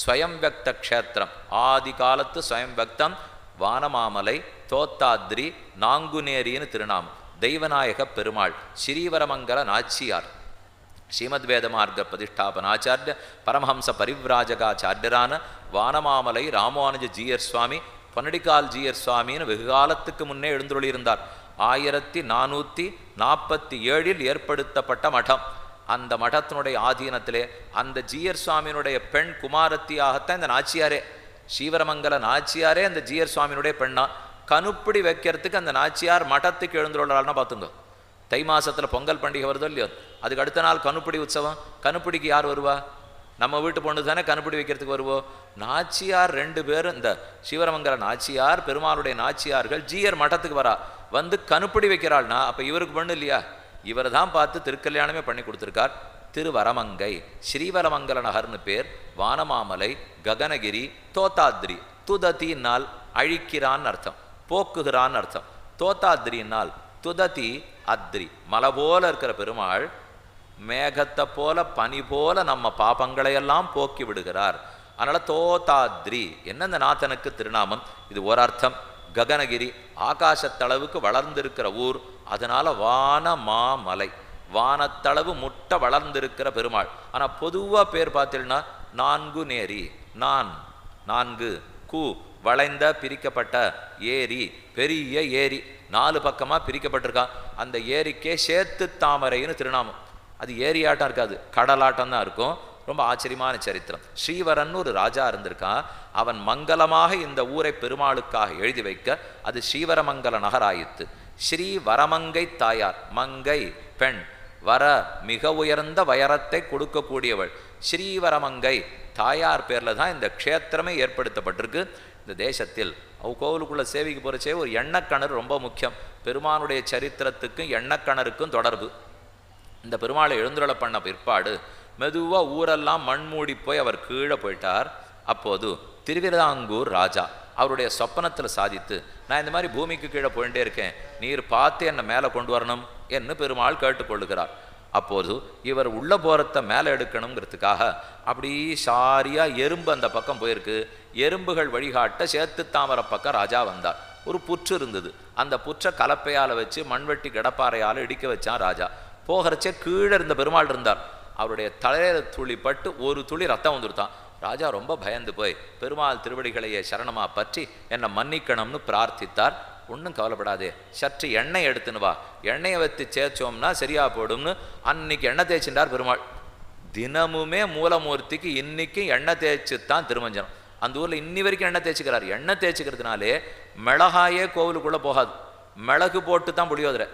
ஸ்வயம் க்ஷேத்திரம். ஆதி காலத்து ஸ்வயம் வானமாமலை தோத்தாத்ரி நாங்குநேரின்னு திருநாமம். தெய்வநாயக பெருமாள் ஸ்ரீவரமங்கல நாச்சியார். ஸ்ரீமத் வேதமார்க்க பிரதிஷ்டாபனாச்சாரிய பரமஹம்ச பரிவிராஜகாச்சாரியரான வானமாமலை ராமானுஜ ஜீயர் சுவாமி பொன்னடிக்கால் ஜீயர் சுவாமின்னு வெகு காலத்துக்கு முன்னே எழுந்துள்ளிருந்தார் ஆயிரத்தி நானூற்றி நாற்பத்தி ஏழில் ஏற்படுத்தப்பட்ட மடம். அந்த மடத்தினுடைய ஆதீனத்திலே அந்த ஜீயர் சுவாமியினுடைய பெண் குமாரத்தியாகத்தான் இந்த நாச்சியாரே சீவரமங்கல நாச்சியாரே அந்த ஜீயர் சுவாமியினுடைய பெண்ணா கணுப்பிடி வைக்கிறதுக்கு அந்த நாச்சியார் மடத்துக்கு எழுந்துள்ளாள்னா பார்த்துங்க. தை மாசத்துல பொங்கல் பண்டிகை வருதோ இல்லையோ அதுக்கு அடுத்த நாள் கனுப்பிடி உற்சவம் கணுப்பிடிக்கு யார் வருவா? நம்ம வீட்டு பொண்ணு தானே கனுப்பிடி வைக்கிறதுக்கு வருவோம் நாச்சியார் ரெண்டு பேரும் இந்த சிவரமங்கல நாச்சியார் பெருமாளுடைய நாச்சியார்கள் ஜீயர் மட்டத்துக்கு வரா வந்து கணுப்பிடி வைக்கிறாள்னா அப்போ இவருக்கு பொண்ணு இல்லையா? இவர் தான் பார்த்து திருக்கல்யாணமே பண்ணி கொடுத்துருக்கார். திருவரமங்கை ஸ்ரீவரமங்கல நகர்னு பேர் வானமாமலை ககனகிரி தோத்தாத்ரி. துதத்தினால் அழிக்கிறான்னு அர்த்தம். போக்குகிறான்னு அர்த்தம். தோத்தாத்ரினால் துததி அத்ரி. மலை போல இருக்கிற பெருமாள் மேகத்தை போல பனி போல நம்ம பாபங்களையெல்லாம் போக்கி விடுகிறார். அதனால தோதாத்ரி என்ன இந்த திருநாமம்? இது ஒரு அர்த்தம் ககனகிரி ஆகாசத்தளவுக்கு வளர்ந்திருக்கிற ஊர். அதனால வான மாமலை வானத்தளவு முட்டை வளர்ந்திருக்கிற பெருமாள். ஆனால் பொதுவாக பேர் பார்த்தீங்கன்னா நான்கு நேரி நான் நான்கு கு வளைந்த பிரிக்கப்பட்ட ஏரி பெரிய ஏரி. நாலு பக்கமாக பிரிக்கப்பட்டிருக்கான். அந்த ஏரிக்கே சேத்து தாமரைன்னு திருநாமம். அது ஏரியாட்டம் இருக்காது. கடலாட்டம் தான் இருக்கும். ரொம்ப ஆச்சரியமான சரித்திரம். ஸ்ரீவரன் ஒரு ராஜா இருந்திருக்கான் அவன் மங்களமாக இந்த ஊரை பெருமாளுக்காக எழுதி வைக்க அது ஸ்ரீவரமங்கல நகராயித்து ஸ்ரீ வரமங்கை தாயார் மங்கை பெண் வர மிக உயர்ந்த வயரத்தை கொடுக்கக்கூடியவள். ஸ்ரீவரமங்கை தாயார் பேர்ல தான் இந்த க்ஷேத்திரமே ஏற்படுத்தப்பட்டிருக்கு. இந்த தேசத்தில் அவ கோவிலுக்குள்ளே சேவைக்கு போகிறச்சே ஒரு எண்ணக்கணர் ரொம்ப முக்கியம். பெருமானுடைய சரித்திரத்துக்கும் எண்ணக்கணருக்கும் தொடர்பு. இந்த பெருமாளை எழுந்துருள பண்ண பிற்பாடு மெதுவாக ஊரெல்லாம் மண் மூடி போய் அவர் கீழே போயிட்டார். அப்போது திருவிதாங்கூர் ராஜா அவருடைய சொப்பனத்தில் சாதித்து நான் இந்த மாதிரி பூமிக்கு கீழே போயிட்டே இருக்கேன். நீர் பார்த்து என்னை மேலே கொண்டு வரணும் என்று பெருமாள் கேட்டுக்கொள்ளுகிறார். அப்போது இவர் உள்ள போறத்தை மேலே எடுக்கணுங்கிறதுக்காக அப்படி சாரியா எறும்பு அந்த பக்கம் போயிருக்கு. எறும்புகள் வழிகாட்ட சேத்து தாமரை பக்கம் ராஜா வந்தார். ஒரு புற்று இருந்தது. அந்த புற்றை கலப்பையால் வச்சு மண்வெட்டி கிடப்பாறையால் இடிக்க வச்சான் ராஜா. போகிறச்சே கீழே இருந்த பெருமாள் இருந்தார். அவருடைய தலையில் துளி பட்டு ஒரு துளி ரத்தம் வந்துருத்தான். ராஜா ரொம்ப பயந்து போய் பெருமாள் திருவடிகளையே சரணமா பற்றி என்னை மன்னிக்கணும்னு பிரார்த்தித்தார். ஒன்றும் கவலைப்படாதே. சற்று எண்ணெய் எடுத்துன்னு வா. எண்ணெயை வச்சு சேர்த்தோம்னா சரியா போடும்னு அன்னைக்கு எண்ணெய் தேய்ச்சின்றார் பெருமாள். தினமுமே மூலமூர்த்திக்கு இன்றைக்கும் எண்ணெய் தேய்ச்சி தான் திருமஞ்சனம். அந்த ஊரில் இன்னி வரைக்கும் எண்ணெய் தேய்ச்சிக்கிறார். எண்ணெய் தேய்ச்சிக்கிறதுனாலே மிளகாயே கோவிலுக்குள்ளே போகாது. மிளகு போட்டு தான் புளியோதரை.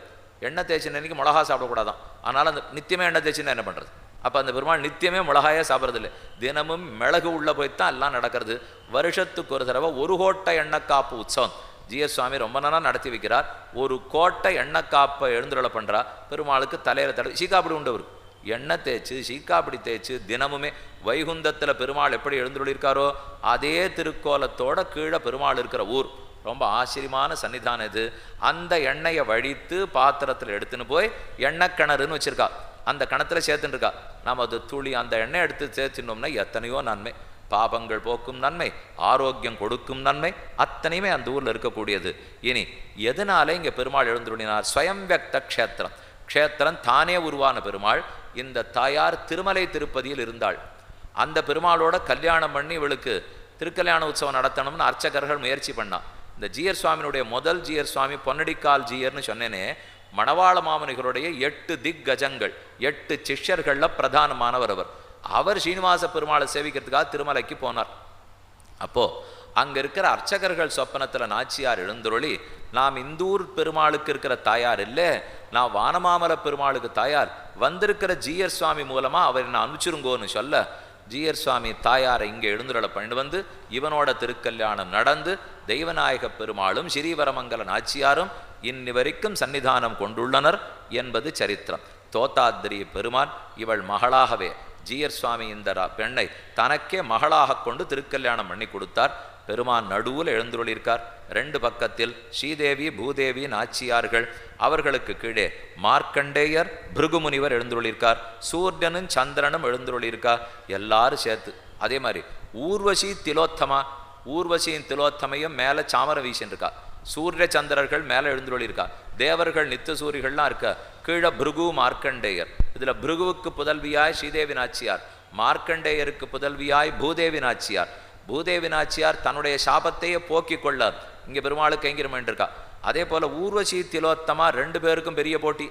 எண்ணெய் தேய்ச்சின இன்னைக்கு மிளகா சாப்பிடக்கூடாதான். அதனால் அந்த நித்தியமே எண்ணெய் தேய்ச்சின்னா என்ன பண்ணுறது அப்போ அந்த பெருமாள் நித்தியமே மிளகாயே சாப்பிட்றது இல்லை தினமும் மிளகு உள்ளே போய்த்தான் எல்லாம் நடக்கிறது. வருஷத்துக்கு ஒரு தடவை ஒரு கோட்டை எண்ணெய் காப்பு உற்சவம். ஜிஎஸ் சுவாமி ரொம்ப நேரம் நடத்தி வைக்கிறார். ஒரு கோட்டை எண்ணெய் காப்பை பண்ணுறா பெருமாளுக்கு தலையில் தடவை சீக்காப்பிடி உண்டு எண்ணெய் தேய்ச்சு சீக்காப்பிடி தேய்ச்சு தினமுமே வைகுந்தத்தில் பெருமாள் எப்படி எழுந்துள்ளிருக்காரோ அதே திருக்கோலத்தோட கீழே பெருமாள் இருக்கிற ஊர். ரொம்ப ஆச்சரியமான சன்னிதானம் இது. அந்த எண்ணெயை வழித்து பாத்திரத்தில் எடுத்துன்னு போய் எண்ணெய் கிணறுன்னு வச்சிருக்கா. அந்த கணத்தில் சேர்த்துன்னு இருக்கா. நம்ம அது துளி அந்த எண்ணெய் எடுத்து சேர்த்துனோம்னா எத்தனையோ நன்மை. பாபங்கள் போக்கும் நன்மை ஆரோக்கியம் கொடுக்கும் நன்மை அத்தனையுமே அந்த ஊர்ல இருக்கக்கூடியது. இனி எதனால இங்க பெருமாள் எழுந்துள்ளினார் ஸ்வயம் வியக்த க்ஷேத்திரம். க்ஷேத்திரம் தானே உருவான பெருமாள். இந்த தாயார் திருமலை திருப்பதியில் இருந்தாள். அந்த பெருமாளோட கல்யாணம் பண்ணி இவளுக்கு திருக்கல்யாண உற்சவம் நடத்தணும்னு அர்ச்சகர்கள் முயற்சி பண்ணா. இந்த ஜீயர் சுவாமியினுடைய முதல் ஜீயர் சுவாமி பொன்னடிக்கால் ஜியர்னு சொன்னேனே மணவாள மாமனிகளுடைய எட்டு திக் கஜங்கள் எட்டு சிஷ்யர்கள்ல பிரதானமானவர் அவர். அவர் ஸ்ரீனிவாச பெருமாளை சேவிக்கிறதுக்காக திருமலைக்கு போனார். அப்போ அங்க இருக்கிற அர்ச்சகர்கள் சொப்பனத்துல நாச்சியார் எழுந்துருளி நாம் இந்தூர் பெருமாளுக்கு இருக்கிற தாயார் இல்லை நான் வானமாமல பெருமாளுக்கு தாயார் வந்திருக்கிற ஜீயர் சுவாமி மூலமா அவர் நான் அனுப்பிச்சிருங்கோன்னு சொல்ல ஜீயர் சுவாமி தாயாரை இங்கே எழுந்துருளை பண்ணிட்டு வந்து இவனோட திருக்கல்யாணம் நடந்து தெய்வநாயக பெருமாளும் ஸ்ரீவரமங்கல நாச்சியாரும் இன்னி வரைக்கும் சன்னிதானம் கொண்டுள்ளனர் என்பது சரித்திரம். தோத்தாத்திரி பெருமான் இவள் மகளாகவே ஜீயர் சுவாமி இந்த பெண்ணை தனக்கே மகளாக கொண்டு திருக்கல்யாணம் பண்ணி கொடுத்தார். பெருமான் நடுவில் எழுந்துள்ளிருக்கார். ரெண்டு பக்கத்தில் ஸ்ரீதேவி பூதேவி நாச்சியார்கள். அவர்களுக்கு கீழே மார்க்கண்டேயர் பிருகுமுனிவர் எழுந்துள்ளிருக்கார். சூரியனும் சந்திரனும் எழுந்துள்ளிருக்கார் எல்லாரும் சேர்த்து. அதே மாதிரி ஊர்வசி திலோத்தமா ஊர்வசியின் திலோத்தமையும் மேலே சாமர வீசின்னு இருக்கா. சூரிய சந்திரர்கள் மேலே எழுந்துள்ளிருக்கா தேவர்கள் நித்த சூரிகள்லாம் இருக்க. கீழே பிருகு மார்க்கண்டேயர். இதில் பிருகுவுக்கு புதல்வியாய் ஸ்ரீதேவி நாச்சியார். மார்க்கண்டேயருக்கு புதல்வியாய் பூதேவி நாச்சியார். பூதேவி நாச்சியார் தன்னுடைய சாபத்தையே போக்கிக் கொள்ள இங்கே பெருமாளுக்கு கைங்கிரமன் இருக்கா அதே போல ஊர்வசி திலோத்தமா ரெண்டு பேருக்கும் பெரிய போட்டி.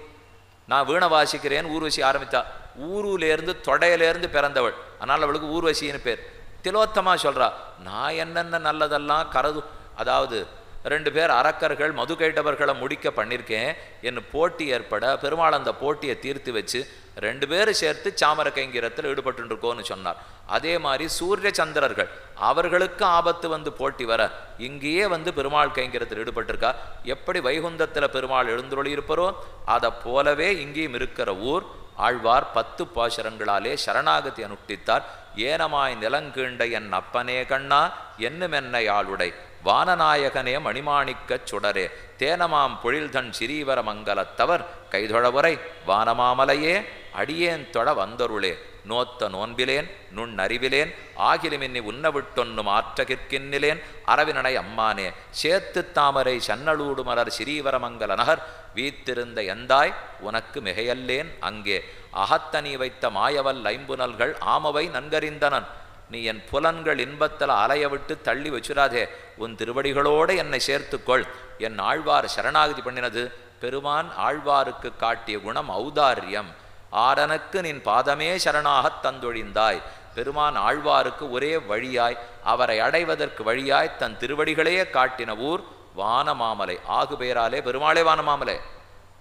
நான் வீணை வாசிக்கிறேன் ஊர்வசி ஆரம்பித்தா. ஊருலேருந்து தொடையிலேருந்து பிறந்தவள். அதனால் அவளுக்கு ஊர்வசின்னு பேர். திலோத்தமா சொல்றா நான் என்னென்ன நல்லதெல்லாம் கரது அதாவது ரெண்டு பேர் அரக்கர்கள் மது கைட்டவர்களை முடிக்க பண்ணியிருக்கேன் என்று போட்டி ஏற்பட பெருமாள் அந்த போட்டியை தீர்த்து வச்சு ரெண்டு பேரும் சேர்த்து சாமர கைங்கிரத்தில் ஈடுபட்டுருக்கோன்னு சொன்னார். அதே மாதிரி சூரிய சந்திரர்கள் அவர்களுக்கு ஆபத்து வந்து போட்டி வர இங்கேயே வந்து பெருமாள் கைங்கிரத்தில் ஈடுபட்டிருக்கா? எப்படி வைகுந்தத்தில் பெருமாள் எழுந்துருளியிருப்பரோ? அதை போலவே இங்கேயும் இருக்கிற ஊர் ஆழ்வார் பத்து பாசரங்களாலே சரணாகதி அனுஷ்டித்தார். ஏனமாய் நிலங்கீண்ட என் அப்பனே கண்ணா என்னுமென்னை ஆளுடை. வானநாயகனே மணிமாணிக்கச் சுடரே. தேனமாம் பொழில்தன் சிறீவர மங்கலத்தவர். கைதொழவுரை வானமாமலையே அடியேன் தொட வந்தருளே. நோத்த நோன்பிலேன் நுண்ணறிவிலேன் ஆகிலுமின்னி உண்ணவிட்டொன்னும் ஆற்றகிற்கின்னிலேன் அரவினடை அம்மானே சேத்து தாமரை சன்னலூடு மலர் ஸ்ரீவரமங்கல நகர் வீத்திருந்த எந்தாய் உனக்கு மிகையல்லேன் அங்கே. அகத்தனி வைத்த மாயவல் ஐம்புனல்கள் ஆமவை நன்கறிந்தனன். நீ என் புலன்கள் இன்பத்தில் அலைய விட்டு தள்ளி வச்சுராதே. உன் திருவடிகளோடு என்னை சேர்த்துக்கொள். என் ஆழ்வார் சரணாகதி பண்ணினது. பெருமான் ஆழ்வாருக்கு காட்டிய குணம் ஔதாரியம். ஆரனுக்கு நின் பாதமே சரணாகத் தந்தொழிந்தாய். பெருமான் ஆழ்வாருக்கு ஒரே வழியாய் அவரை அடைவதற்கு வழியாய் தன் திருவடிகளையே காட்டின ஊர் வானமாமலை. ஆகு பெயராலே பெருமாளே வானமாமலை.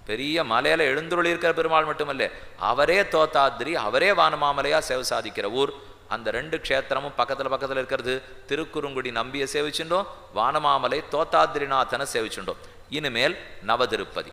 பெரிய மலையில எழுந்துருளி இருக்கிற பெருமாள் மட்டுமல்ல அவரே தோத்தாத்ரி அவரே வானமாமலையா சேவை சாதிக்கிற ஊர். அந்த ரெண்டு க்ஷேத்திரமும் பக்கத்துல பக்கத்துல இருக்கிறது. திருக்குறுங்குடி நம்பியை சேவிச்சுட்டோம் வானமாமலை தோத்தாத்ரிநாதனை சேவிச்சுட்டோம் இனிமேல் நவதிருப்பதி.